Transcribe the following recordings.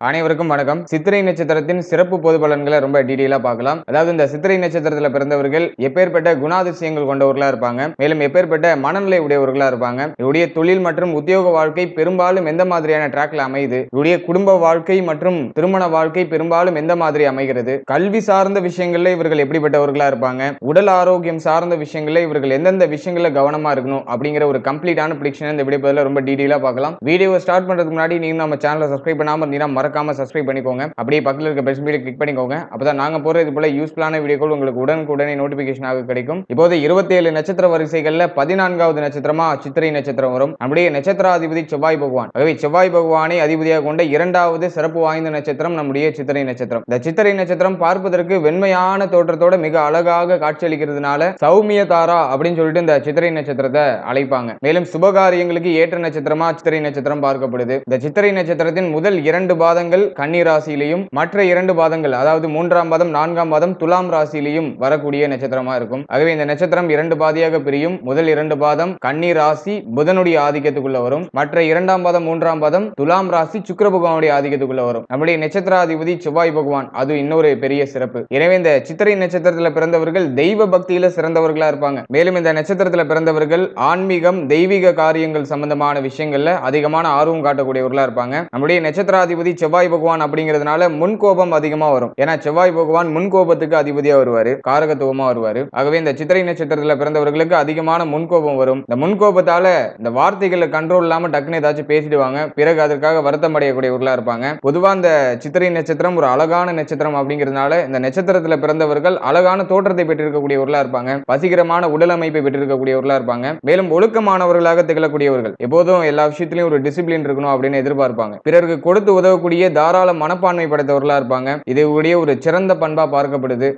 அனைவருக்கும் வணக்கம். சித்திரை நட்சத்திரத்தின் சிறப்பு பொது பலன்களை ரொம்ப டீடைலா பார்க்கலாம். அதாவது இந்த சித்திரை நட்சத்திரத்துல பிறந்தவர்கள் எப்பேற்பட்ட குணாதிசயங்கள் கொண்டவர்களா இருப்பாங்க. மேலும் எப்பேற்பட்ட மனநிலை உடையவர்களா இருப்பாங்க. இவருடைய தொழில் மற்றும் உத்தியோக வாழ்க்கை பெரும்பாலும் எந்த மாதிரியான டிராக்ல அமையுது? இவருடைய குடும்ப வாழ்க்கை மற்றும் திருமண வாழ்க்கை பெரும்பாலும் எந்த மாதிரி அமைகிறது? கல்வி சார்ந்த விஷயங்கள்ல இவர்கள் எப்படிப்பட்டவர்களா இருப்பாங்க? உடல் ஆரோக்கியம் சார்ந்த விஷயங்கள்ல இவர்கள் எந்தெந்த விஷயங்கள்ல கவனமா இருக்கணும்? அப்படிங்கிற ஒரு கம்ப்ளீட்டான பிடிக்ஷன் இந்த வீடியோ ரொம்ப டீடைலா பார்க்கலாம். வீடியோ ஸ்டார்ட் பண்றதுக்கு முன்னாடி நீங்க நம்ம சேனலை சப்ஸ்கிரைப் பண்ணாம மறக்காம சப்ஸ்கிரைப் பண்ணிக்கோங்க. அப்படியே பக்கத்தில் இருக்க பெல் வீடியோ கிளிக் பண்ணிக்கோங்க. அப்பதான் நாங்க போற இது போல யூஸ்ஃபுல்லான வீடியோக்கள் உங்களுக்கு உடனுக்குடனே நோட்டிபிகேஷனாக கிடைக்கும். இப்போது இருபத்தேழு நட்சத்திர வரிசைகள்ல பதினான்காவது நட்சத்திரமா சித்திரை நட்சத்திரம் வரும். நம்முடைய நட்சத்திராதிபதி செவ்வாய் பகவான். ஆகவே செவ்வாய் பகவானை அதிபதியாக கொண்ட இரண்டாவது சிறப்பு வாய்ந்த நட்சத்திரம் நம்முடைய சித்திரை நட்சத்திரம். இந்த சித்திரை நட்சத்திரம் பார்ப்பதற்கு வெண்மையான தோற்றத்தோட மிக அழகாக காட்சியளிக்கிறதுனால சௌமிய தாரா அப்படின்னு சொல்லிட்டு இந்த சித்திரை நட்சத்திரத்தை அழைப்பாங்க. மேலும் சுபகாரியங்களுக்கு ஏற்ற நட்சத்திரமா சித்திரை நட்சத்திரம் பார்க்கப்படுது. இந்த சித்திரை நட்சத்திரத்தின் முதல் இரண்டு பாத பாதங்கள் கன்னி ராசியிலையும் மற்ற இரண்டு பாதங்கள் அதாவது மூன்றாம் பாதம் நான்காம் பாதம் துலாம் ராசியிலையும் வரக்கூடிய நட்சத்திரமா இருக்கும். ஆகவே இந்த நட்சத்திரம் இரண்டு பாதியாக பிரியும். முதல் இரண்டு பாதம் கன்னி ராசி புதனுடைய ஆதிக்கத்துக்குள்ள வரும். மற்ற இரண்டாம் பாதம் மூன்றாம் பாதம் துலாம் ராசி சுக்கர பகவானுடைய ஆதிக்கத்துக்குள்ள வரும். நம்முடைய நட்சத்திராதிபதி செவ்வாய் பகவான் அது இன்னொரு பெரிய சிறப்பு. எனவே இந்த சித்திரை நட்சத்திரத்தில் பிறந்தவர்கள் தெய்வ பக்தியில சிறந்தவர்களா இருப்பாங்க. மேலும் இந்த நட்சத்திரத்தில் பிறந்தவர்கள் ஆன்மீகம் தெய்வீக காரியங்கள் சம்பந்தமான விஷயங்கள்ல அதிகமான ஆர்வம் காட்டக்கூடியவர்களா இருப்பாங்க. நம்முடைய நட்சத்திராதிபதி செவ்வாய் பகவான் அப்படிங்கிறதுனால முன்கோபம் அதிகமா வரும். ஏன்னா செவ்வாய் பகவான் முன்கோபத்துக்கு அதிபதியா வருவாரு காரகத்துவமா வருவாரு. ஆகவே இந்த சித்திரை நட்சத்திரத்துல பிறந்தவர்களுக்கு அதிகமான முன்கோபம் வரும். இந்த முன்கோபத்தால இந்த வார்த்தைகளை கண்ட்ரோல் இல்லாம டக்குன்னு ஏதாச்சும் பேசிடுவாங்க. பிறகு அதற்காக வருத்தம் அடையக்கூடியவர்களா இருப்பாங்க. பொதுவா இந்த சித்திரை நட்சத்திரம் ஒரு அழகான நட்சத்திரம் அப்படிங்கிறதுனால இந்த நட்சத்திரத்துல பிறந்தவர்கள் அழகான தோற்றத்தை பெற்றிருக்கக்கூடியவர்களா இருப்பாங்க. வசீகரமான உடல் அமைப்பை பெற்றிருக்கக்கூடியவர்களா இருப்பாங்க. மேலும் ஒழுக்கமானவர்களாக திகழக்கூடியவர்கள். எப்போதும் எல்லா விஷயத்திலையும் ஒரு டிசிப்ளின் இருக்கணும் அப்படின்னு எதிர்பார்ப்பாங்க. பிறருக்கு கொடுத்து உதவக்கூடிய தாராள மனப்பான்மை படைத்தவர்களா இருப்பாங்க. இது உடைய ஒரு சிறந்த பண்பா பார்க்கப்படுது.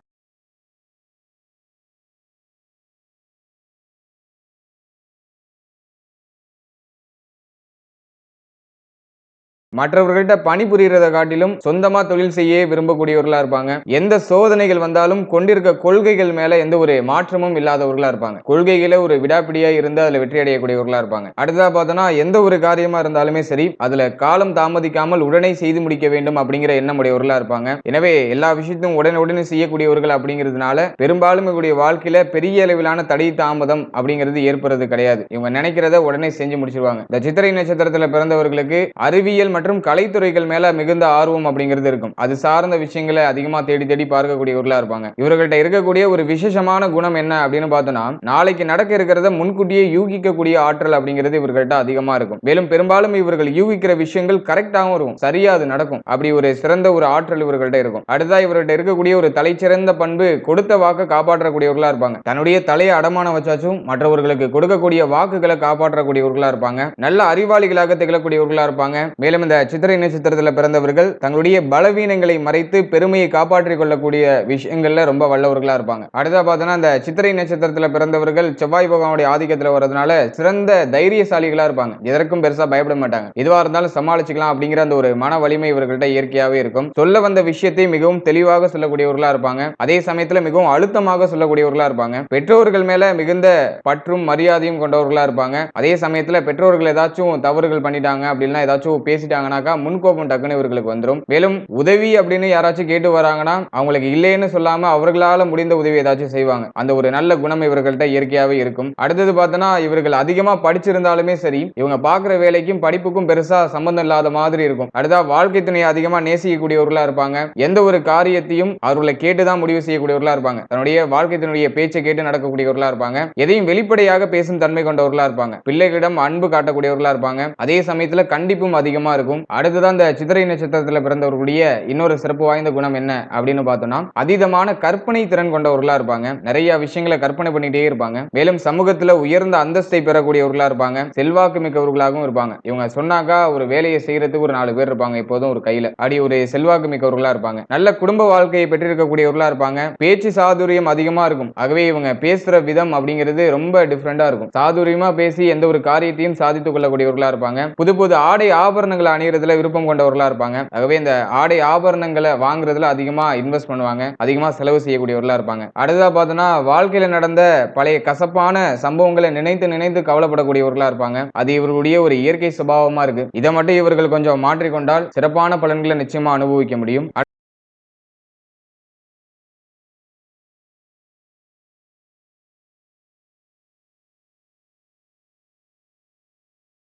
மற்றவர்கள்ட்ட பணிபுரியறத காட்டிலும் சொந்தமா தொழில் செய்ய விரும்பக்கூடியவர்களா இருப்பாங்க. எந்த சோதனைகள் வந்தாலும் கொண்டிருக்க கொள்கைகள் மேல எந்த ஒரு மாற்றமும் இல்லாதவர்களா இருப்பாங்க. கொள்கைகளை ஒரு விடாப்பிடியா இருந்து அதுல வெற்றி அடையக்கூடியவர்களா இருப்பாங்க. அடுத்ததா பார்த்தோம்னா எந்த ஒரு காரியமா இருந்தாலுமே சரி அதுல காலம் தாமதிக்காமல் உடனே செய்து முடிக்க வேண்டும் அப்படிங்கிற எண்ணம் உடையவர்களா இருப்பாங்க. எனவே எல்லா விஷயத்தையும் உடனே உடனே செய்யக்கூடியவர்கள் அப்படிங்கிறதுனால பெரும்பாலும் இவருடைய வாழ்க்கையில பெரிய அளவிலான தடை தாமதம் அப்படிங்கிறது ஏற்படுறது கிடையாது. இவங்க நினைக்கிறத உடனே செஞ்சு முடிச்சிருவாங்க. இந்த சித்திரை நட்சத்திரத்துல பிறந்தவர்களுக்கு அறிவியல் மற்றும் கலைத்துறைகள் மேல மிகுந்த ஆர்வம் அப்படிங்கிறது இருக்கும். அது சார்ந்த விஷயங்களை அதிகமா தேடி தேடி பார்க்கக்கூடியவர்களா இருப்பாங்க. இவர்கள்ட்ட இருக்கக்கூடிய ஒரு விசேஷமான குணம் என்ன அப்படின்னு பார்த்தோம்னா நாளைக்கு நடக்க இருக்கிறத முன்கூட்டியே யூகிக்கக்கூடிய ஆற்றல் அப்படிங்கிறது இவர்கள்ட்ட அதிகமா இருக்கும். மேலும் பெரும்பாலும் இவர்கள் யூகிக்கிற விஷயங்கள் கரெக்டாகவும் இருக்கும். சரியா அது நடக்கும். அப்படி ஒரு சிறந்த ஒரு ஆற்றல் இவர்கள்ட்ட இருக்கும். அடுத்தா இவர்கிட்ட இருக்கக்கூடிய ஒரு தலைச்சிறந்த பண்பு கொடுத்த வாக்க காப்பாற்றக்கூடியவர்களா இருப்பாங்க. தன்னுடைய தலையை அடமானம் வச்சாச்சும் மற்றவர்களுக்கு கொடுக்கக்கூடிய வாக்குகளை காப்பாற்றக்கூடியவர்களா இருப்பாங்க. நல்ல அறிவாளிகளாக திகழக்கூடியவர்களா இருப்பாங்க. மேலும் இந்த சித்திரை நட்சத்திரத்தில் பிறந்தவர்கள் தங்களுடைய பலவீனங்களை மறைத்து பெருமையை காப்பாற்றிக் கொள்ளக்கூடிய விஷயங்கள்ல ரொம்ப வல்லவர்களா இருப்பாங்க. அடுத்தா பார்த்தோன்னா அந்த சித்திரை நட்சத்திரத்தில் பிறந்தவர்கள் செவ்வாய் பகவானுடைய ஆதிக்கத்தில் வர்றதுனால சிறந்த தைரியசாலிகளா இருப்பாங்க. எதற்கும் பெருசா பயப்பட மாட்டாங்க. எதுவா இருந்தாலும் சமாளிச்சுக்கலாம் அப்படிங்கிற அந்த ஒரு மன வலிமை இவர்கள்ட்ட இயற்கையாவே இருக்கும். சொல்ல வந்த விஷயத்தை மிகவும் தெளிவாக சொல்லக்கூடியவர்களா இருப்பாங்க. அதே சமயத்துல மிகவும் அழுத்தமாக சொல்லக்கூடியவர்களா இருப்பாங்க. பெற்றோர்கள் மேல மிகுந்த பற்றும் மரியாதையும் கொண்டவர்களா இருப்பாங்க. அதே சமயத்துல பெற்றோர்கள் ஏதாச்சும் தவறுகள் பண்ணிட்டாங்க அப்படின்னா ஏதாச்சும் பேசிட்டாங்க பேசிட்டாங்கன்னாக்கா முன்கோபம் டக்குன்னு இவர்களுக்கு வந்துடும் மேலும் உதவி அப்படின்னு யாராச்சும் கேட்டு வராங்கன்னா அவங்களுக்கு இல்லைன்னு சொல்லாம அவர்களால முடிந்த உதவி ஏதாச்சும் செய்வாங்க. அந்த ஒரு நல்ல குணம் இவர்கள்ட்ட இயற்கையாகவே இருக்கும். அடுத்தது பார்த்தோன்னா இவர்கள் அதிகமா படிச்சிருந்தாலுமே சரி இவங்க பார்க்குற வேலைக்கும் படிப்புக்கும் பெருசா சம்பந்தம் இல்லாத மாதிரி இருக்கும். அடுத்தா வாழ்க்கை துணையை அதிகமா நேசிக்கக்கூடியவர்களா இருப்பாங்க. எந்த ஒரு காரியத்தையும் அவர்களை கேட்டுதான் முடிவு செய்யக்கூடியவர்களா இருப்பாங்க. தன்னுடைய வாழ்க்கை துணையுடைய பேச்சை கேட்டு நடக்கக்கூடியவர்களா இருப்பாங்க. எதையும் வெளிப்படையாக பேசும் தன்மை கொண்டவர்களா இருப்பாங்க. பிள்ளைகளிடம் அன்பு காட்டக்கூடியவர்களா இருப்பாங்க. அதே சமயத்துல கண்டிப்பும் அதிகமா இருக்கும். அடுத்ததான் இந்த சித்திரை நட்சத்திரத்துல பிறந்தவர்களுடைய இன்னொரு சிறப்பு வாய்ந்த குணம் என்ன அப்படின்னு பார்த்தோம்னா அதீதமான கற்பனை திறன் கொண்டவர்களா இருப்பாங்க. நிறைய விஷயங்களை கற்பனை பண்ணிட்டே இருப்பாங்க. மேலும் சமூகத்துல உயர்ந்த அந்தஸ்தை பெறக்கூடியவர்களா இருப்பாங்க. செல்வாக்கு மிக்கவர்களாகவும் இருப்பாங்க. இவங்க சொன்னாக்கா ஒரு வேலையை செய்யறதுக்கு ஒரு நாலு பேர் இருப்பாங்க எப்போதும் ஒரு கையில. அப்படி ஒரு செல்வாக்கு மிக்கவர்களா இருப்பாங்க. நல்ல குடும்ப வாழ்க்கையை பெற்றிருக்கக்கூடியவர்களா இருப்பாங்க. பேச்சு சாதுரியம் அதிகமா இருக்கும். ஆகவே இவங்க பேசுற விதம் அப்படிங்கிறது ரொம்ப டிஃப்ரெண்டா இருக்கும். சாதுரியமா பேசி எந்த ஒரு காரியத்தையும் சாதித்துக் கொள்ளக்கூடியவர்களா இருப்பாங்க. புது புது ஆடை ஆபரணங்களை அணியறதுல விருப்பம் கொண்டவர்களா இருப்பாங்க. ஆகவே இந்த ஆடை ஆபரணங்களை வாங்குறதுல அதிகமா இன்வெஸ்ட் பண்ணுவாங்க. அதிகமா செலவு செய்யக்கூடியவர்களா இருப்பாங்க. அடுத்ததா பார்த்தோம்னா வாழ்க்கையில நடந்த பழைய கசப்பான சம்பவங்களை நினைத்து நினைத்து கவலைப்படக்கூடியவர்களா இருப்பாங்க. அது இவர்களுடைய ஒரு இயற்கை சுபாவமா இருக்கு. இதை மட்டும் இவர்கள் கொஞ்சம் மாற்றிக்கொண்டால் சிறப்பான பலன்களை நிச்சயமா அனுபவிக்க முடியும்.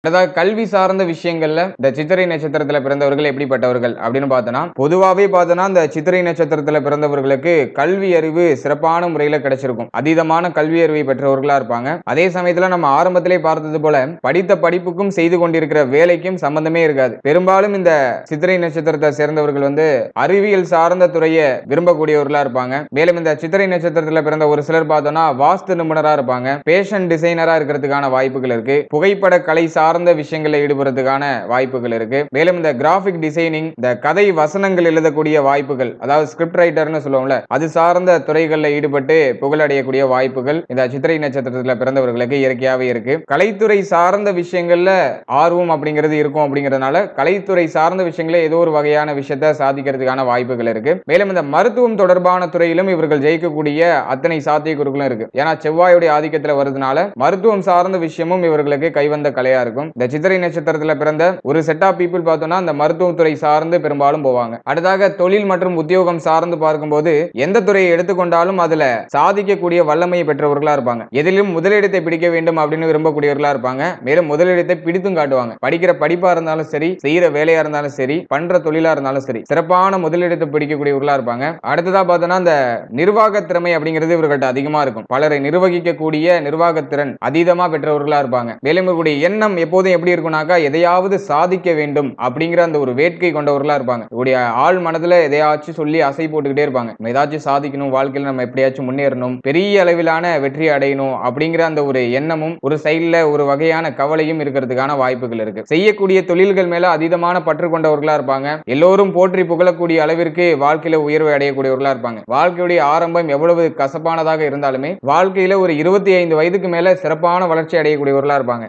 அதாவது கல்வி சார்ந்த விஷயங்கள்ல இந்த சித்திரை நட்சத்திரத்துல பிறந்தவர்கள் எப்படிப்பட்டவர்கள் அப்படின்னு பார்த்தோம்னா பொதுவாகவே பார்த்தோம்னா இந்த சித்திரை நட்சத்திரத்துல பிறந்தவர்களுக்கு கல்வி அறிவு சிறப்பான முறையில கிடைச்சிருக்கும். அதீதமான கல்வி அறிவை பெற்றவர்களா இருப்பாங்க. அதே சமயத்துல நம்ம ஆரம்பத்திலே பார்த்தது போல படித்த படிப்புக்கும் செய்து கொண்டிருக்கிற வேலைக்கும் சம்பந்தமே இருக்காது. பெரும்பாலும் இந்த சித்திரை நட்சத்திரத்தை சேர்ந்தவர்கள் வந்து அறிவியல் சார்ந்த துறையை விரும்பக்கூடியவர்களா இருப்பாங்க. மேலும் இந்த சித்திரை நட்சத்திரத்துல பிறந்த ஒரு சிலர் பார்த்தோம்னா வாஸ்து நிபுணரா இருப்பாங்க. பேஷன் டிசைனரா இருக்கிறதுக்கான வாய்ப்புகள் இருக்கு. புகைப்பட கலை சார்ந்த விஷயங்களில் ஈடுபடுறதுக்கான வாய்ப்புகள் இருக்கு. மேலும் இந்த கிராஃபிக் டிசைனிங் இந்த கதை வசனங்கள் எழுதக்கூடிய வாய்ப்புகள் அதாவது ஸ்கிரிப்ட் ரைட்டர்னு சொல்லுவோம்ல அது சார்ந்த துறைகளில் ஈடுபட்டு புகழடையக்கூடிய வாய்ப்புகள் இந்த சித்திரை நட்சத்திரத்தில் பிறந்தவர்களுக்கு இயற்கையாகவே இருக்கு. கலைத்துறை சார்ந்த விஷயங்கள்ல ஆர்வம் அப்படிங்கிறது இருக்கும் அப்படிங்கிறதுனால கலைத்துறை சார்ந்த விஷயங்கள ஏதோ ஒரு வகையான விஷயத்த சாதிக்கிறதுக்கான வாய்ப்புகள் இருக்கு. மேலும் இந்த மருத்துவம் தொடர்பான துறையிலும் இவர்கள் ஜெயிக்கக்கூடிய அத்தனை சாத்தியக்கூறுகளும் இருக்கு. ஏன்னா செவ்வாயுடைய ஆதிக்கத்துல வருதுனால மருத்துவம் சார்ந்த விஷயமும் இவர்களுக்கு கைவந்த கலையா இருக்கும். இந்த சித்திரை நட்சத்திரத்துல பிறந்த ஒரு செட் ஆஃப் பீப்புள் பார்த்தோம்னா அந்த மருத்துவத்துறை சார்ந்து பெரும்பாலும் போவாங்க. அடுத்தாக தொழில் மற்றும் உத்தியோகம் சார்ந்து பார்க்கும்போது எந்த துறையை எடுத்துக்கொண்டாலும் அதுல சாதிக்கக்கூடிய வல்லமையை பெற்றவர்களா இருப்பாங்க. எதிலும் முதலிடத்தை பிடிக்க வேண்டும் அப்படின்னு விரும்பக்கூடியவர்களா இருப்பாங்க. மேலும் முதலிடத்தை பிடித்தும் காட்டுவாங்க. படிக்கிற படிப்பா இருந்தாலும் சரி செய்யற வேலையா இருந்தாலும் சரி பண்ற தொழிலா இருந்தாலும் சரி சிறப்பான முதலிடத்தை பிடிக்கக்கூடியவர்களா இருப்பாங்க. அடுத்ததா பார்த்தோம்னா அந்த நிர்வாக திறமை அப்படிங்கிறது இவர்கள்ட்ட அதிகமா இருக்கும். பலரை நிர்வகிக்கக்கூடிய நிர்வாகத்திறன் அதீதமா பெற்றவர்களா இருப்பாங்க. மேலும் இவர்களுடைய எண்ணம் எப்போதும் எப்படி இருக்கும்னாக்கா எதையாவது சாதிக்க வேண்டும் அப்படிங்கிற அந்த ஒரு வேட்கை கொண்டவர்களா இருப்பாங்க. இவருடைய ஆள் மனதுல எதையாச்சும் சொல்லி அசை போட்டுக்கிட்டே இருப்பாங்க. நம்ம ஏதாச்சும் சாதிக்கணும் வாழ்க்கையில நம்ம எப்படியாச்சும் முன்னேறணும் பெரிய அளவிலான வெற்றி அடையணும் அப்படிங்கிற அந்த ஒரு எண்ணமும் ஒரு சைட்ல ஒரு வகையான கவலையும் இருக்கிறதுக்கான வாய்ப்புகள் இருக்கு. செய்யக்கூடிய தொழில்கள் மேல அதீதமான பற்று கொண்டவர்களா இருப்பாங்க. எல்லோரும் போற்றி புகழக்கூடிய அளவிற்கு வாழ்க்கையில உயர்வை அடையக்கூடியவர்களா இருப்பாங்க. வாழ்க்கையுடைய ஆரம்பம் எவ்வளவு கசப்பானதாக இருந்தாலுமே வாழ்க்கையில ஒரு இருபத்தி ஐந்து வயதுக்கு மேல சிறப்பான வளர்ச்சி அடையக்கூடியவர்களா இருப்பாங்க.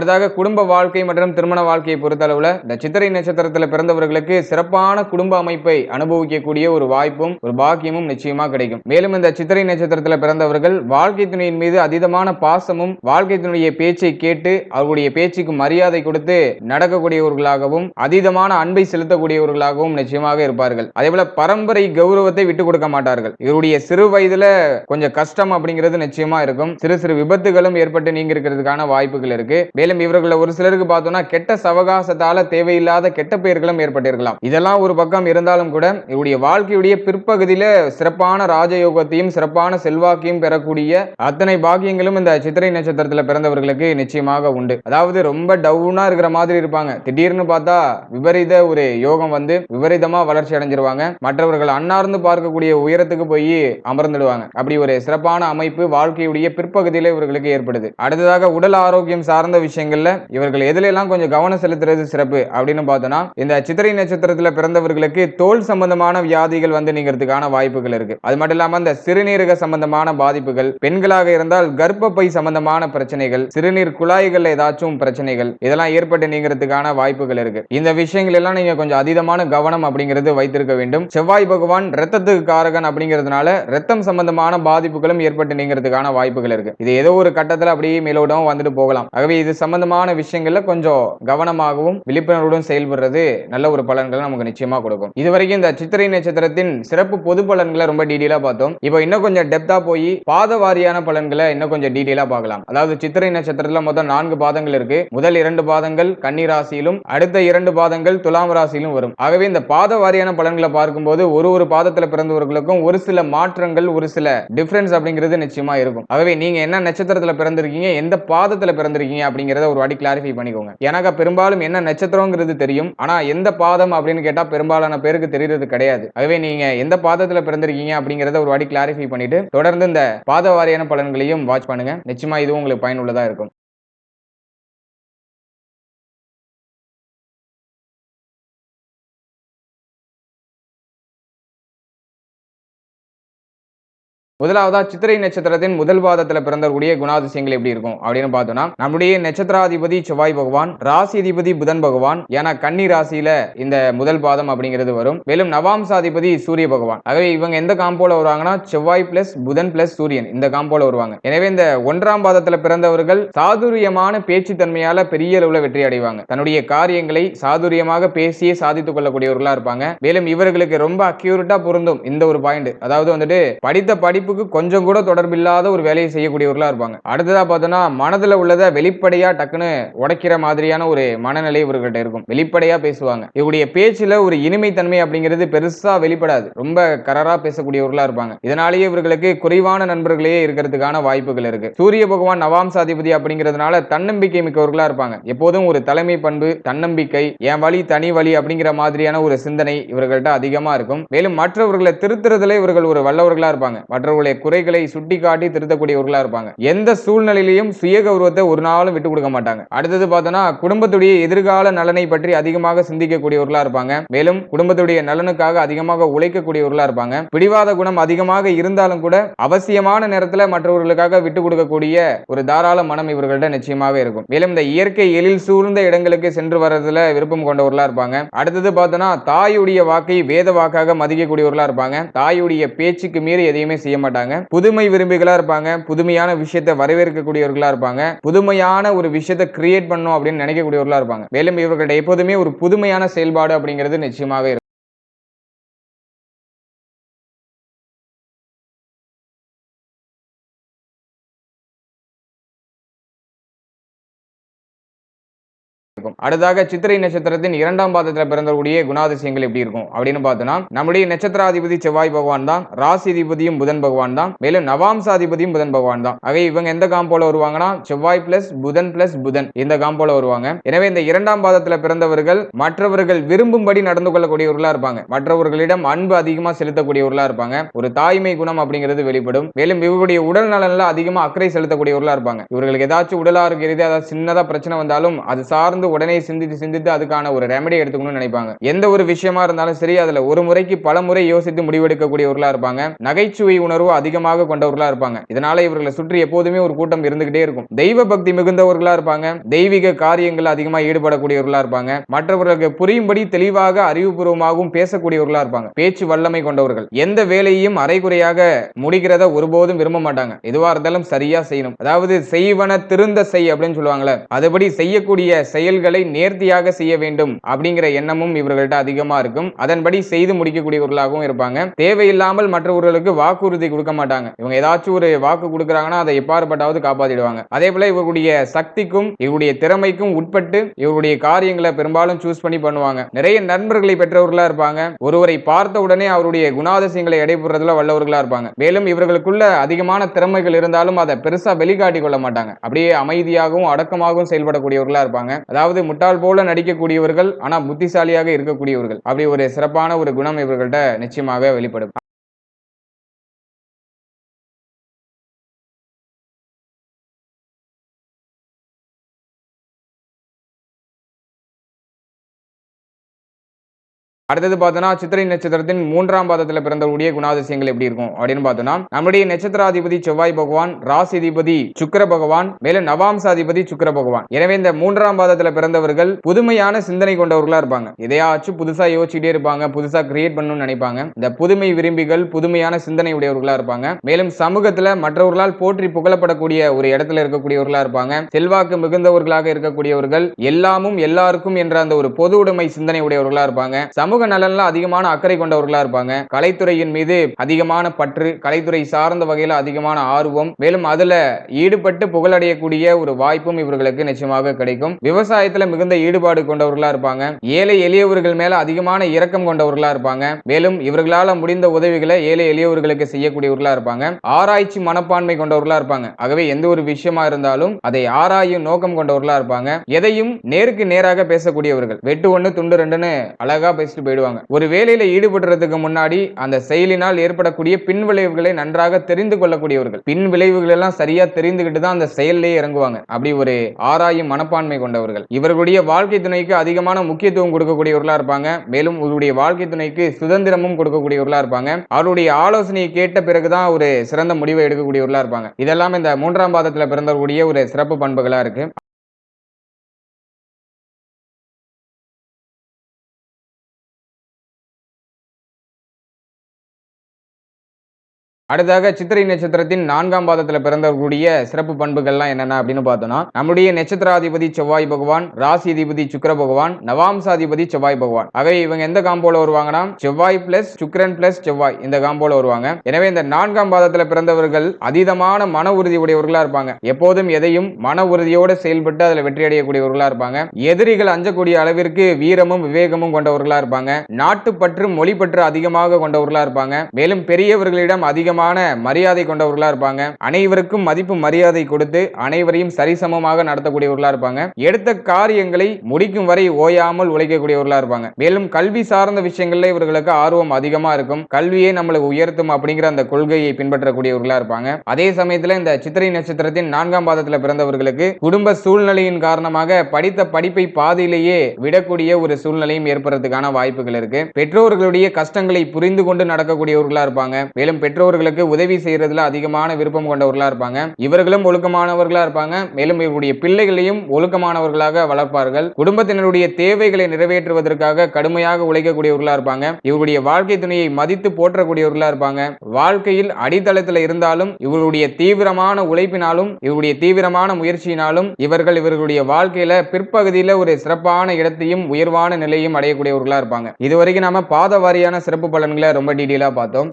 அடுத்தாக குடும்ப வாழ்க்கை மற்றும் திருமண வாழ்க்கையை பொறுத்தளவுல இந்த சித்திரை நட்சத்திரத்துல பிறந்தவர்களுக்கு சிறப்பான குடும்ப அமைப்பை அனுபவிக்கக்கூடிய ஒரு வாய்ப்பும் ஒரு பாக்கியமும் நிச்சயமா கிடைக்கும். மேலும் இந்த சித்திரை நட்சத்திரத்துல பிறந்தவர்கள் வாழ்க்கை துணையின் மீது அதீதமான பாசமும் வாழ்க்கை துணைய பேச்சை கேட்டு அவருடைய பேச்சுக்கு மரியாதை கொடுத்து நடக்கக்கூடியவர்களாகவும் அதீதமான அன்பை செலுத்தக்கூடியவர்களாகவும் நிச்சயமாக இருப்பார்கள். அதே போல பரம்பரை கௌரவத்தை விட்டு கொடுக்க மாட்டார்கள். இவருடைய சிறு வயதுல கொஞ்சம் கஷ்டம் அப்படிங்கிறது நிச்சயமா இருக்கும். சிறு சிறு விபத்துகளும் ஏற்பட்டு நீங்க இருக்கிறதுக்கான வாய்ப்புகள் இருக்கு. மேலும் இவர்கள் ஒரு சிலருக்கு பார்த்தோம்னா கெட்ட சவகாசத்தால தேவையில்லாத கெட்ட பெயர்களும் ஏற்பட்டிருக்கலாம். இதெல்லாம் ஒரு பக்கம் இருந்தாலும் கூட இவருடைய வாழ்க்கையுடைய பிற்பகுதியில சிறப்பான ராஜயோகத்தையும் சிறப்பான செல்வாக்கையும் பெறக்கூடிய அத்தனை பாக்கியங்களும் இந்த சித்திரை நட்சத்திரத்துல பிறந்தவர்களுக்கு நிச்சயமாக உண்டு. அதாவது ரொம்ப டவுனா இருக்கிற மாதிரி இருப்பாங்க. திடீர்னு பார்த்தா விபரீத ஒரு யோகம் வந்து விபரீதமா வளர்ச்சி அடைஞ்சிருவாங்க. மற்றவர்கள் அன்னார்ந்து பார்க்கக்கூடிய உயரத்துக்கு போய் அமர்ந்துடுவாங்க. அப்படி ஒரு சிறப்பான அமைப்பு வாழ்க்கையுடைய பிற்பகுதியில இவர்களுக்கு ஏற்படுது. அடுத்ததாக உடல் ஆரோக்கியம் சார்ந்த விஷயம் விஷயங்கள்ல இவர்கள் எதுலெல்லாம் கொஞ்சம் கவனம் செலுத்துறது சிறப்பு அப்படின்னு பார்த்தோம்னா இந்த சித்திரை நட்சத்திரத்துல பிறந்தவர்களுக்கு தோல் சம்பந்தமான வியாதிகள் வந்து நீங்கிறதுக்கான வாய்ப்புகள் இருக்கு. அது மட்டும் இல்லாம இந்த சிறுநீரக சம்பந்தமான பாதிப்புகள் பெண்களாக இருந்தால் கர்ப்பப்பை சம்பந்தமான பிரச்சனைகள் சிறுநீர் குழாய்கள் ஏதாச்சும் பிரச்சனைகள் இதெல்லாம் ஏற்பட்டு நீங்கிறதுக்கான வாய்ப்புகள் இருக்கு. இந்த விஷயங்கள் எல்லாம் நீங்க கொஞ்சம் அதீதமான கவனம் அப்படிங்கிறது வைத்திருக்க வேண்டும். செவ்வாய் பகவான் ரத்தத்துக்கு காரகன் அப்படிங்கிறதுனால ரத்தம் சம்பந்தமான பாதிப்புகளும் ஏற்பட்டு நீங்கிறதுக்கான வாய்ப்புகள் இருக்கு. இது ஏதோ ஒரு கட்டத்துல அப்படியே மேலோட்டம் வந்துட்டு போகலாம். ஆகவே இது சம்பந்தமான விஷயங்கள்ல கொஞ்சம் கவனமாகவும் விழிப்புணர்வுடன் செயல்படுறது நல்ல ஒரு பலன்களை நமக்கு நிச்சயமா கொடுக்கும். இதுவரைக்கும் இந்த சித்திரை நட்சத்திரத்தின் சிறப்பு பொது பலன்களை ரொம்ப டீடெயிலா பார்த்தோம். இப்போ இன்னும் கொஞ்சம் டெப்தா போய் பாத வாரியான பலன்களை இன்னும் கொஞ்சம் டீடெயிலா பார்க்கலாம். அதாவது சித்திரை நட்சத்திரத்துல மொத்தம் நான்கு பாதங்கள் இருக்கு. முதல் இரண்டு பாதங்கள் கன்னி ராசியிலும் அடுத்த இரண்டு பாதங்கள் துலாம் ராசியிலும் வரும். ஆகவே இந்த பாத வாரியான பலன்களை பார்க்கும்போது ஒரு ஒரு பாதத்துல பிறந்தவர்களுக்கும் ஒரு சில மாற்றங்கள் ஒரு சில டிஃபரன்ஸ் அப்படிங்கிறது நிச்சயமா இருக்கும். ஆகவே நீங்க என்ன நட்சத்திரத்துல பிறந்திருக்கீங்க எந்த பாதத்துல பிறந்திருக்கீங்க அப்படிங்கறத ஒரு வாட்டி கிளாரிஃபை பண்ணிக்கோங்க. எனக்கு பெரும்பாலும் என்ன நட்சத்திரங்கிறது தெரியும். ஆனா எந்த பாதம் அப்படின்னு கேட்டா பெரும்பாலான பேருக்கு தெரியறது கிடையாது. ஆகவே நீங்க எந்த பாதத்துல பிறந்திருக்கீங்க அப்படிங்கறத ஒரு வாட்டி கிளாரிஃபை பண்ணிட்டு தொடர்ந்து இந்த பாத வாரியான பலன்களையும் வாட்ச் பண்ணுங்க. நிச்சயமா இதுவும் உங்களுக்கு பயனுள்ளதா இருக்கும். முதலாவதா சித்திரை நட்சத்திரத்தின் முதல் பாதத்துல பிறந்தக்கூடிய குணாதிசயங்கள் எப்படி இருக்கும்? அப்படின்னு பார்த்தோம்னா நம்முடைய நட்சத்திராதிபதி செவ்வாய் பகவான் ராசி அதிபதி புதன் பகவான் ஏன்னா கன்னி ராசியில இந்த முதல் பாதம் அப்படிங்கிறது வரும். மேலும் நவாம்சாதிபதி சூரிய பகவான். ஆகவே இவங்க எந்த காம்போல வருவாங்கன்னா செவ்வாய் பிளஸ் புதன் பிளஸ் சூரியன் இந்த காம்போல வருவாங்க. எனவே இந்த ஒன்றாம் பாதத்துல பிறந்தவர்கள் சாதுரியமான பேச்சு தன்மையால பெரிய அளவுல வெற்றி அடைவாங்க. தன்னுடைய காரியங்களை சாதுரியமாக பேசியே சாதித்துக் கொள்ளக்கூடியவர்களா இருப்பாங்க. மேலும் இவர்களுக்கு ரொம்ப அக்யூரட்டா பொருந்தும் இந்த ஒரு பாயிண்ட் அதாவது வந்துட்டு படித்த படிப்பு படிப்புக்கு கொஞ்சம் கூட தொடர்பில்லாத ஒரு வேலையை செய்யக்கூடியவர்களா இருப்பாங்க. அடுத்ததா பார்த்தோன்னா மனதுல உள்ளதை வெளிப்படையா டக்குன்னு உடைக்கிற மாதிரியான ஒரு மனநிலை இவர்கிட்ட இருக்கும். வெளிப்படையா பேசுவாங்க. இவருடைய பேச்சுல ஒரு இனிமை தன்மை அப்படிங்கிறது பெருசா வெளிப்படாது. ரொம்ப கரரா பேசக்கூடியவர்களா இருப்பாங்க. இதனாலேயே இவர்களுக்கு குறைவான நண்பர்களே இருக்கிறதுக்கான வாய்ப்புகள் இருக்கு. சூரிய பகவான் நவாம்சாதிபதி அப்படிங்கிறதுனால தன்னம்பிக்கை மிக்கவர்களா இருப்பாங்க. எப்போதும் ஒரு தலைமை பண்பு தன்னம்பிக்கை என் வழி தனி வழி அப்படிங்கிற மாதிரியான ஒரு சிந்தனை இவர்கள்ட்ட அதிகமா இருக்கும். மேலும் மற்றவர்களை திருத்துறதுல இவர்கள் ஒரு வல்லவர்களா இருப்பாங்க. மற்றவர்கள் அவர்களுடைய குறைகளை சுட்டிக்காட்டி திருத்தக்கூடியவர்களா இருப்பாங்க. எந்த சூழ்நிலையிலையும் சுய கௌரவத்தை ஒரு நாளும் விட்டு கொடுக்க மாட்டாங்க. அடுத்தது பார்த்தோம்னா குடும்பத்துடைய எதிர்கால நலனை பற்றி அதிகமாக சிந்திக்கக்கூடியவர்களா இருப்பாங்க. மேலும் குடும்பத்துடைய நலனுக்காக அதிகமாக உழைக்கக்கூடியவர்களா இருப்பாங்க. பிடிவாத குணம் அதிகமாக இருந்தாலும் கூட அவசியமான நேரத்தில் மற்றவர்களுக்காக விட்டு கொடுக்கக்கூடிய ஒரு தாராள மனம் இவர்கள்ட்ட நிச்சயமாக இருக்கும். மேலும் இந்த இயற்கை எழில் சூழ்ந்த இடங்களுக்கு சென்று வர்றதுல விருப்பம் கொண்டவர்களா இருப்பாங்க. அடுத்தது பார்த்தோம்னா தாயுடைய வாக்கை வேத வாக்காக மதிக்கக்கூடியவர்களா இருப்பாங்க. தாயுடைய பேச்சுக்கு மீறி எதையுமே செய்ய மாட்டாங்க. புதுமை விரும்பிகளா இருப்பாங்க. புதுமையான விஷயத்தை வரவேற்கக்கூடியவர்களா இருப்பாங்க. புதுமையான ஒரு விஷயத்தை கிரியேட் பண்ணும் அப்படின்னு நினைக்கக்கூடியவர்களா இருப்பாங்க. மேலும் இவர்கள்ட்ட எப்போதுமே ஒரு புதுமையான செயல்பாடு அப்படிங்கிறது நிச்சயமாக இருக்கும். இருக்கும் அடுத்ததாக சித்திரை நட்சத்திரத்தின் இரண்டாம் பாதத்தில் பிறந்தக்கூடிய குணாதிசயங்கள் எப்படி இருக்கும்? அப்படின்னு பார்த்தோம்னா நம்முடைய நட்சத்திராதிபதி செவ்வாய் பகவான் தான் ராசிதிபதியும் புதன் பகவான் தான் மேலும் நவாம்சாதிபதியும் புதன் பகவான் தான். ஆக இவங்க எந்த காம்போல வருவாங்கன்னா செவ்வாய் பிளஸ் புதன் பிளஸ் புதன் இந்த காம்போல வருவாங்க. எனவே இந்த இரண்டாம் பாதத்தில் பிறந்தவர்கள் மற்றவர்கள் விரும்பும்படி நடந்து கொள்ளக்கூடியவர்களா இருப்பாங்க. மற்றவர்களிடம் அன்பு அதிகமாக செலுத்தக்கூடியவர்களா இருப்பாங்க. ஒரு தாய்மை குணம் அப்படிங்கிறது வெளிப்படும். மேலும் இவர்களுடைய உடல் நலன்ல அதிகமாக அக்கறை செலுத்தக்கூடியவர்களா இருப்பாங்க. இவர்களுக்கு ஏதாச்சும் உடல் ஆரோக்கிய ஏதாவது சின்னதா பிரச்சனை வந்தாலும் அது சார்ந்து உடனே சிந்தித்து சிந்தித்து அதுக்கான ஒரு ரெமடி எடுத்துக்கணும்னு நினைப்பாங்க. எந்த ஒரு விஷயமா இருந்தாலும் சரி அதுல ஒரு முறைக்கு பல முறை யோசித்து முடிவெடுக்கக்கூடியவர்களா இருப்பாங்க. நகைச்சுவை உணர்வு அதிகமாக கொண்டவர்களா இருப்பாங்க. இதனால இவர்களை சுற்றி எப்போதுமே ஒரு கூட்டம் இருந்துகிட்டே இருக்கும். தெய்வ பக்தி மிகுந்தவர்களா இருப்பாங்க. தெய்வீக காரியங்கள் அதிகமாக ஈடுபடக்கூடியவர்களா இருப்பாங்க. மற்றவர்களுக்கு புரியும்படி தெளிவாக அறிவுபூர்வமாகவும் பேசக்கூடியவர்களா இருப்பாங்க. பேச்சு வல்லமை கொண்டவர்கள். எந்த வேலையையும் அரைகுறையாக முடிக்கிறத ஒருபோதும் விரும்ப மாட்டாங்க. எதுவா இருந்தாலும் சரியா செய்யணும். அதாவது செய்வன திருந்த செய் அப்படின்னு சொல்லுவாங்கல்ல. அதுபடி செய்யக்கூடிய செயல் செயல்களை நேர்த்தியாக செய்ய வேண்டும் அப்படிங்கிற எண்ணமும் இவர்கள்ட்ட அதிகமா இருக்கும். அதன்படி செய்து முடிக்கக்கூடியவர்களாகவும் இருப்பாங்க. தேவையில்லாமல் மற்றவர்களுக்கு வாக்குறுதி கொடுக்க மாட்டாங்க. இவங்க ஏதாச்சும் ஒரு வாக்கு கொடுக்குறாங்கன்னா அதை எப்பாறுபட்டாவது காப்பாத்திடுவாங்க. அதே போல இவருடைய சக்திக்கும் இவருடைய திறமைக்கும் உட்பட்டு இவருடைய காரியங்களை பெரும்பாலும் சூஸ் பண்ணி பண்ணுவாங்க. நிறைய நண்பர்களை பெற்றவர்களா இருப்பாங்க. ஒருவரை பார்த்த உடனே அவருடைய குணாதிசயங்களை எடைபடுறதுல வல்லவர்களா இருப்பாங்க. மேலும் இவர்களுக்குள்ள அதிகமான திறமைகள் இருந்தாலும் அதை பெருசா வெளிக்காட்டி கொள்ள மாட்டாங்க. அப்படியே அமைதியாகவும் அடக்கமாகவும் செயல்படக்கூடியவர்களா இருப்பாங்க. அதாவது முட்டாள் போல நடிக்கக்கூடியவர்கள் ஆனால் புத்திசாலியாக இருக்கக்கூடியவர்கள். அப்படி ஒரு சிறப்பான ஒரு குணம் இவர்கள்ட்ட நிச்சயமாக வெளிப்படும். அடுத்தது பார்த்தோன்னா சித்திரை நட்சத்திரத்தின் மூன்றாம் பாதத்தில் பிறந்தவருடைய குணாதிசயங்கள் எப்படி இருக்கும்? அப்படின்னு பார்த்தோம்னா நம்முடைய நட்சத்திராதிபதி செவ்வாய் பகவான் ராசிதிபதி சுக்கர பகவான் மேலும் நவாம்சாதிபதி சுக்கர பகவான். எனவே இந்த மூன்றாம் பாதத்தில் பிறந்தவர்கள் புதுமையான சிந்தனை கொண்டவர்களா இருப்பாங்க. எதையாச்சும் புதுசா யோசிச்சுட்டே இருப்பாங்க புதுசா கிரியேட் பண்ணணும்னு நினைப்பாங்க. இந்த புதுமை விரும்பிகள் புதுமையான சிந்தனை உடையவர்களா இருப்பாங்க. மேலும் சமூகத்துல மற்றவர்களால் போற்றி புகழப்படக்கூடிய ஒரு இடத்துல இருக்கக்கூடியவர்களா இருப்பாங்க. செல்வாக்கு மிகுந்தவர்களாக இருக்கக்கூடியவர்கள் எல்லாமும் எல்லாருக்கும் என்ற அந்த ஒரு பொது உடைமை சிந்தனை உடையவர்களா இருப்பாங்க. சமூக நலன்ல அதிகமான அக்கறை கொண்டவர்களா இருப்பாங்க. கலைத்துறையின் மீது அதிகமான பற்று கலைத்துறை சார்ந்த வகையில அதிகமான ஆர்வம் மேலும் அதுல ஈடுபட்டு புகழடையக்கூடிய ஒரு வாய்ப்பும் இவர்களுக்கு நிச்சயமாக கிடைக்கும். விவசாயத்துல மிகுந்த ஈடுபாடு கொண்டவர்களா இருப்பாங்க. ஏழை எளியவர்கள் மேல அதிகமான இரக்கம் கொண்டவர்களா இருப்பாங்க. மேலும் இவர்களால முடிந்த உதவிகளை ஏழை எளியவர்களுக்கு செய்யக்கூடியவர்களா இருப்பாங்க. ஆராய்ச்சி மனப்பான்மை கொண்டவர்களா இருப்பாங்க. ஆகவே எந்த ஒரு விஷயமா இருந்தாலும் அதை ஆராயும் நோக்கம் கொண்டவர்களா இருப்பாங்க. எதையும் நேருக்கு நேராக பேசக்கூடியவர்கள். வெட்டு ஒண்ணு துண்டு ரெண்டுன்னு அழகா பேசிட்டு போயிடுவாங்க. ஒரு வேலையில ஈடுபடுறதுக்கு முன்னாடி அந்த செயலினால் ஏற்படக்கூடிய பின் விளைவுகளை நன்றாக தெரிந்து கொள்ளக்கூடியவர்கள். பின் விளைவுகள் எல்லாம் சரியா தெரிந்துகிட்டு தான் அந்த செயல்லே இறங்குவாங்க. அப்படி ஒரு ஆராயும் மனப்பான்மை கொண்டவர்கள். இவர்களுடைய வாழ்க்கை துணைக்கு அதிகமான முக்கியத்துவம் கொடுக்கக்கூடியவர்களா இருப்பாங்க. மேலும் இவருடைய வாழ்க்கை துணைக்கு சுதந்திரமும் கொடுக்கக்கூடியவர்களா இருப்பாங்க. அவருடைய ஆலோசனையை கேட்ட பிறகுதான் ஒரு சிறந்த முடிவை எடுக்கக்கூடியவர்களா இருப்பாங்க. இதெல்லாம் இந்த மூன்றாம் பாதத்துல பிறந்தக்கூடிய ஒரு சிறப்பு பண்புகளா இருக்கு. அடுத்ததாக சித்திரை நட்சத்திரத்தின் நான்காம் பாதத்தில் பிறந்தவர்களுடைய சிறப்பு பண்புகள்லாம் என்னென்ன அப்படின்னு பார்த்தோம்னா நம்முடைய நட்சத்திராதிபதி செவ்வாய் பகவான் ராசி அதிபதி சுக்கர பகவான் நவாம்சாதிபதி செவ்வாய் பகவான். அவை இவங்க எந்த காம்போல வருவாங்கன்னா செவ்வாய் பிளஸ் சுக்கரன் பிளஸ் செவ்வாய் இந்த காம்போல வருவாங்க. எனவே இந்த நான்காம் பாதத்தில் பிறந்தவர்கள் அதீதமான மன உறுதி உடையவர்களா இருப்பாங்க. எப்போதும் எதையும் மன உறுதியோடு செயல்பட்டு அதில் வெற்றி அடையக்கூடியவர்களா இருப்பாங்க. எதிரிகள் அஞ்சக்கூடிய அளவிற்கு வீரமும் விவேகமும் கொண்டவர்களா இருப்பாங்க. நாட்டுப்பற்று மொழிப்பற்று அதிகமாக கொண்டவர்களா இருப்பாங்க. மேலும் பெரியவர்களிடம் அதிகமாக அதிகமான மரியாதை கொண்டவர்களா இருப்பாங்க. அனைவருக்கும் மதிப்பு மரியாதை கொடுத்து அனைவரையும் சரிசமமாக நடத்தக்கூடியவர்களா இருப்பாங்க. எடுத்த காரியங்களை முடிக்கும் வரை ஓயாமல் உழைக்கக்கூடியவர்களா இருப்பாங்க. மேலும் கல்வி சார்ந்த விஷயங்கள்ல இவர்களுக்கு ஆர்வம் அதிகமா இருக்கும். கல்வியே நம்மளை உயர்த்தும் அப்படிங்கிற அந்த கொள்கையை பின்பற்றக்கூடியவர்களா இருப்பாங்க. அதே சமயத்துல இந்த சித்திரை நட்சத்திரத்தின் நான்காம் பாதத்துல பிறந்தவர்களுக்கு குடும்ப சூழ்நிலையின் காரணமாக படித்த படிப்பை பாதியிலேயே விடக்கூடிய ஒரு சூழ்நிலையும் ஏற்படுறதுக்கான வாய்ப்புகள் இருக்கு. பெற்றோர்களுடைய கஷ்டங்களை புரிந்து கொண்டு நடக்கக்கூடியவர்களா இருப்பாங்க. மேலும் பெற்றோர்களுக்கு உதவி செய்யறதுல அதிகமான விருப்பம் கொண்டவர்களா இருப்பாங்க. இவர்களும் ஒழுக்கமானவர்களா இருப்பாங்க. மேலும் இவருடைய பிள்ளைகளையும் ஒழுக்கமானவர்களாக வளர்ப்பார்கள். குடும்பத்தினருடைய தேவைகளை நிறைவேற்றுவதற்காக கடுமையாக உழைக்கக்கூடியவர்களா இருப்பாங்க. இவருடைய வாழ்க்கை துணையை மதித்து போற்றக்கூடியவர்களா இருப்பாங்க. வாழ்க்கையில் அடித்தளத்தில் இருந்தாலும் இவருடைய தீவிரமான உழைப்பினாலும் இவருடைய தீவிரமான முயற்சியினாலும் இவர்கள் இவர்களுடைய வாழ்க்கையில பிற்பகுதியில ஒரு சிறப்பான இடத்தையும் உயர்வான நிலையும் அடையக்கூடியவர்களா இருப்பாங்க. இதுவரைக்கும் நாம பாத வாரியான சிறப்பு பலன்களை ரொம்ப டீட்டெயிலா பார்த்தோம்.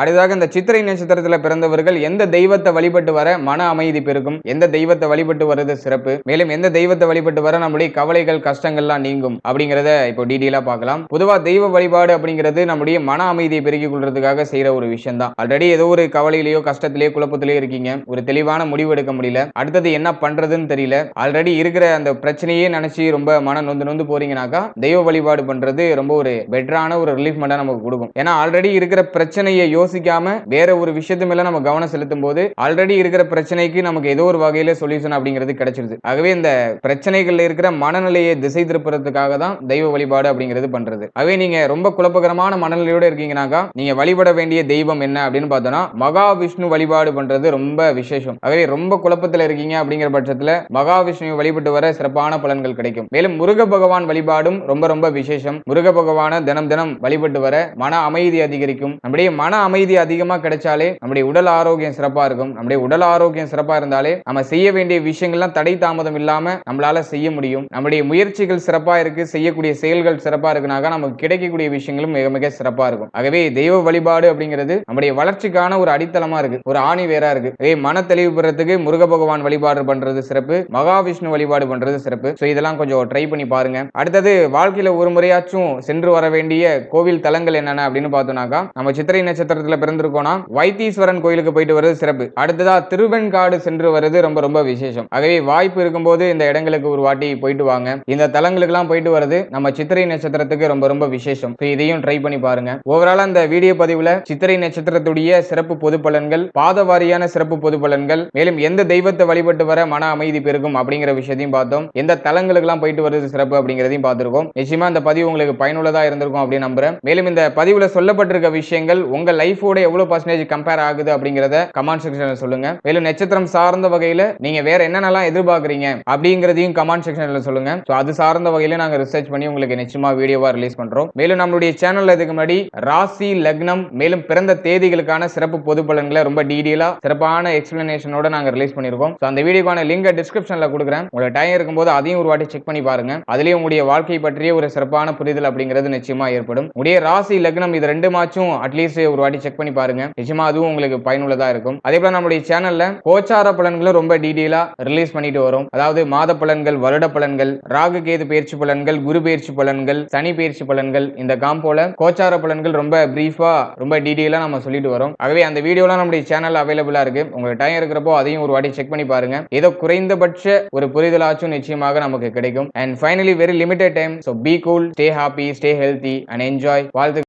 அடுத்ததாக இந்த சித்திரை நட்சத்திரத்தில் பிறந்தவர்கள் எந்த தெய்வத்தை வழிபட்டு வர மன அமைதி பெருகும்? எந்த தெய்வத்தை வழிபட்டு வர்றது சிறப்பு? மேலும் எந்த தெய்வத்தை வழிபட்டு வர நம்முடைய கவலைகள் கஷ்டங்கள்லாம் நீங்கும்? அப்படிங்கிறத இப்போ டீடெயிலா பார்க்கலாம். பொதுவா தெய்வ வழிபாடு அப்படிங்கிறது நம்முடைய மன அமைதியை பெருக்கிக் கொள்றதுக்காக செய்யற ஒரு விஷயம் தான் ஆல்ரெடி ஏதோ ஒரு கவலையிலேயோ கஷ்டத்திலேயோ குழப்பத்திலேயோ இருக்கீங்க. ஒரு தெளிவான முடிவு எடுக்க முடியல. அடுத்தது என்ன பண்றதுன்னு தெரியல. ஆல்ரெடி இருக்கிற அந்த பிரச்சனையே நினைச்சு ரொம்ப மன நொந்து நொந்து போறீங்கனாக்கா தெய்வ வழிபாடு பண்றது ரொம்ப ஒரு பெட்டரான ஒரு ரிலீஃப் நமக்கு கொடுக்கும். ஏன்னா ஆல்ரெடி இருக்கிற பிரச்சனையை யோசிக்காம வேற ஒரு விஷயத்து மேல நம்ம கவனம் செலுத்தும் போது ஆல்ரெடி இருக்கிற பிரச்சனைக்கு நமக்கு ஏதோ ஒரு வகையில சொல்யூஷன் அப்படிங்கிறது கிடைச்சிருது. ஆகவே இந்த பிரச்சனைகள்ல இருக்கிற மனநிலையை திசை திருப்புறதுக்காக தான் தெய்வ வழிபாடு அப்படிங்கிறது பண்றது. ஆகவே நீங்க ரொம்ப குழப்பகரமான மனநிலையோட இருக்கீங்கனாக்கா நீங்க வழிபட வேண்டிய தெய்வம் என்ன அப்படின்னு பார்த்தோம்னா மகாவிஷ்ணு வழிபாடு பண்றது ரொம்ப விசேஷம். ஆகவே ரொம்ப குழப்பத்துல இருக்கீங்க அப்படிங்கிற பட்சத்துல மகாவிஷ்ணு வழிபட்டு வர சிறப்பான பலன்கள் கிடைக்கும். மேலும் முருக பகவான் வழிபாடும் ரொம்ப ரொம்ப விசேஷம். முருக பகவான தினம் தினம் வழிபட்டு வர மன அமைதி அதிகரிக்கும். நம்முடைய மன அமைதி அதிகமா கிடைச்சாலே நம்முடைய உடல் ஆரோக்கியம் சிறப்பா இருக்கும். நம்முடைய உடல் ஆரோக்கியம் சிறப்பா இருந்தாலே நம்ம செய்ய வேண்டிய விஷயங்கள்லாம் தடை தாமதம் இல்லாம நம்மளால செய்ய முடியும். நம்முடைய முயற்சிகள் சிறப்பா இருக்கு. செய்யக்கூடிய செயல்கள் சிறப்பா இருக்குனாக்கா நமக்கு கிடைக்கக்கூடிய விஷயங்களும் மிக மிக சிறப்பா இருக்கும். ஆகவே தெய்வ வழிபாடு அப்படிங்கிறது நம்முடைய வளர்ச்சிக்கான ஒரு அடித்தளமா இருக்கு. ஒரு ஆணி வேறா இருக்கு. அதே மன தெளிவு பெறத்துக்கு முருக பகவான் வழிபாடு பண்றது சிறப்பு. மகாவிஷ்ணு வழிபாடு பண்றது சிறப்பு. ஸோ இதெல்லாம் கொஞ்சம் ட்ரை பண்ணி பாருங்க. அடுத்தது வாழ்க்கையில ஒரு முறையாச்சும் சென்று வர வேண்டிய கோவில் தலங்கள் என்னென்ன அப்படின்னு பார்த்தோம்னாக்கா நம்ம சித்திரை நட்சத்திரத்தை நட்சத்திரத்துல பிறந்திருக்கோம்னா வைத்தீஸ்வரன் கோயிலுக்கு போயிட்டு வர்றது சிறப்பு. அடுத்ததா திருவெண்காடு சென்று வர்றது ரொம்ப ரொம்ப விசேஷம். ஆகவே வாய்ப்பு இருக்கும்போது இந்த இடங்களுக்கு ஒரு வாட்டி போயிட்டு வாங்க. இந்த தலங்களுக்கெல்லாம் போயிட்டு வர்றது நம்ம சித்திரை நட்சத்திரத்துக்கு ரொம்ப ரொம்ப விசேஷம். இதையும் ட்ரை பண்ணி பாருங்க. ஓவரால் அந்த வீடியோ பதிவுல சித்திரை நட்சத்திரத்துடைய சிறப்பு பொது பலன்கள் பாத வாரியான சிறப்பு பொது பலன்கள் மேலும் எந்த தெய்வத்தை வழிபட்டு வர மன அமைதி பெருகும் அப்படிங்கிற விஷயத்தையும் பார்த்தோம். எந்த தலங்களுக்கெல்லாம் போயிட்டு வர்றது சிறப்பு அப்படிங்கிறதையும் பார்த்திருக்கோம். நிச்சயமா இந்த பதிவு உங்களுக்கு பயனுள்ளதா இருந்திருக்கும் அப்படின்னு நம்புறேன். மேலும் இந்த பதிவுல சொல்லப்பட்டிருக்க விஷயங்கள் உங்க லைஃபோட எவ்வளவு பர்சன்டேஜ் கம்பேர் ஆகுது அப்படிங்கிறத கமெண்ட் செக்ஷன்ல சொல்லுங்க. மேலும் நட்சத்திரம் சார்ந்த வகையில நீங்க வேற என்னென்னலாம் எதிர்பார்க்குறீங்க அப்படிங்கிறதையும் கமெண்ட் செக்ஷன்ல சொல்லுங்க. ஸோ அது சார்ந்த வகையில நாங்க ரிசர்ச் பண்ணி உங்களுக்கு நிச்சயமா வீடியோவா ரிலீஸ் பண்றோம். மேலும் நம்மளுடைய சேனல்ல இதுக்கு முன்னாடி ராசி லக்னம் மேலும் பிறந்த தேதிகளுக்கான சிறப்பு பொது பலன்களை ரொம்ப டீடெயிலா சிறப்பான எக்ஸ்பிளனேஷனோட நாங்க ரிலீஸ் பண்ணிருக்கோம். ஸோ அந்த வீடியோக்கான லிங்க் டிஸ்கிரிப்ஷன்ல கொடுக்குறேன். உங்களுக்கு டைம் இருக்கும்போது அதையும் ஒரு வாட்டி செக் பண்ணி பாருங்க. அதுலயும் உங்களுடைய வாழ்க்கை பற்றிய ஒரு சிறப்பான புரிதல் அப்படிங்கிறது நிச்சயமா ஏற்படும். உடைய ராசி லக்னம் இது ரெண்டு மாச்சும் அட்லீஸ்ட் ஒரு வாட்டி வாட்டி செக் பண்ணி பாருங்க. நிச்சயமா அதுவும் உங்களுக்கு பயனுள்ளதா இருக்கும். அதே போல நம்முடைய சேனல்ல கோச்சார பலன்களை ரொம்ப டீடைலா ரிலீஸ் பண்ணிட்டு வரும். அதாவது மாத பலன்கள் வருட பலன்கள் ராகு கேது பயிற்சி பலன்கள் குரு பயிற்சி பலன்கள் சனி பயிற்சி பலன்கள் இந்த காம்போல கோச்சார பலன்கள் ரொம்ப பிரீஃபா ரொம்ப டீடைலா நம்ம சொல்லிட்டு வரோம். ஆகவே அந்த வீடியோலாம் நம்முடைய சேனல் அவைலபிளா இருக்கு. உங்களுக்கு டைம் இருக்கிறப்போ அதையும் ஒரு வாட்டி செக் பண்ணி பாருங்க. ஏதோ குறைந்தபட்ச ஒரு புரிதலாச்சும் நிச்சயமாக நமக்கு கிடைக்கும். And finally very limited time so be cool stay happy stay healthy and enjoy வாழ்த்து